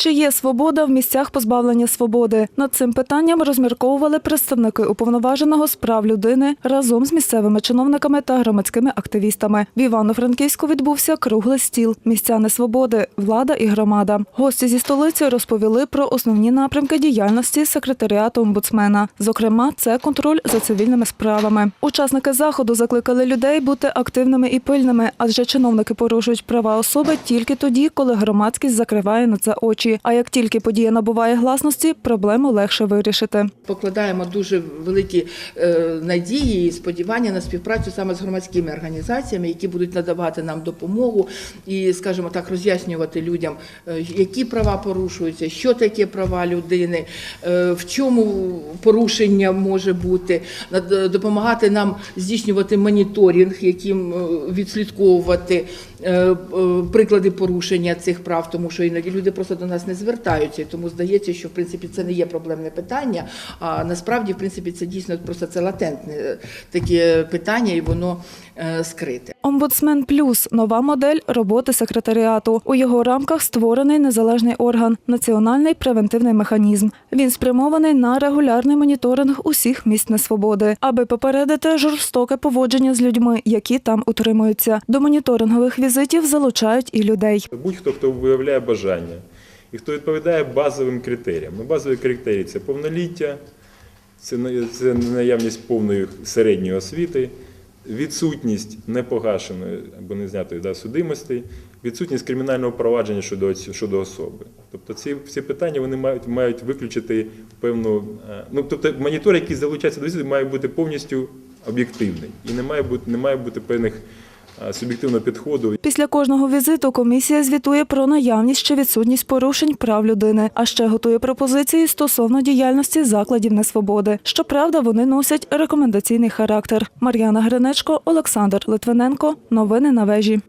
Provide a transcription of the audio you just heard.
Чи є свобода в місцях позбавлення свободи? Над цим питанням розмірковували представники уповноваженого з прав людини разом з місцевими чиновниками та громадськими активістами. В Івано-Франківську відбувся круглий стіл. Місця несвободи, влада і громада. Гості зі столиці розповіли про основні напрямки діяльності секретаріату омбудсмена. Зокрема, це контроль за цивільними справами. Учасники заходу закликали людей бути активними і пильними, адже чиновники порушують права особи тільки тоді, коли громадськість закриває на це очі. А як тільки подія набуває гласності, проблему легше вирішити. Покладаємо дуже великі е, надії і сподівання на співпрацю саме з громадськими організаціями, які будуть надавати нам допомогу і, скажімо так, роз'яснювати людям, е, які права порушуються, що таке права людини, е, в чому порушення може бути, допомагати нам здійснювати моніторинг, яким відслідковувати приклади порушення цих прав, тому що іноді люди просто до нас не звертаються. І Тому здається, що в принципі це не є проблемне питання. А насправді, в принципі, це дійсно просто це латентне е, таке питання, і воно е, скрите. Омбудсмен плюс нова модель роботи секретаріату. У його рамках створений незалежний орган національний превентивний механізм. Він спрямований на регулярний моніторинг усіх місць несвободи, аби попередити жорстоке поводження з людьми, які там утримуються. До моніторингових візитів залучають і людей. Будь-хто, хто виявляє бажання і хто відповідає базовим критеріям. Ну, базові критерії це повноліття, це на- це наявність повної середньої освіти, відсутність непогашеної або незнятої да, судимості, відсутність кримінального провадження щодо, щодо особи. Тобто ці всі питання вони мають, мають виключити певну. е, Ну, тобто монітор, який залучається до візиту, має бути повністю об'єктивний і не має бути, не має бути певних суб'єктивного підходу. Після кожного візиту комісія звітує про наявність чи відсутність порушень прав людини, а ще готує пропозиції стосовно діяльності закладів несвободи. Щоправда, вони носять рекомендаційний характер. Мар'яна Гринечко, Олександр Литвиненко. Новини на вежі.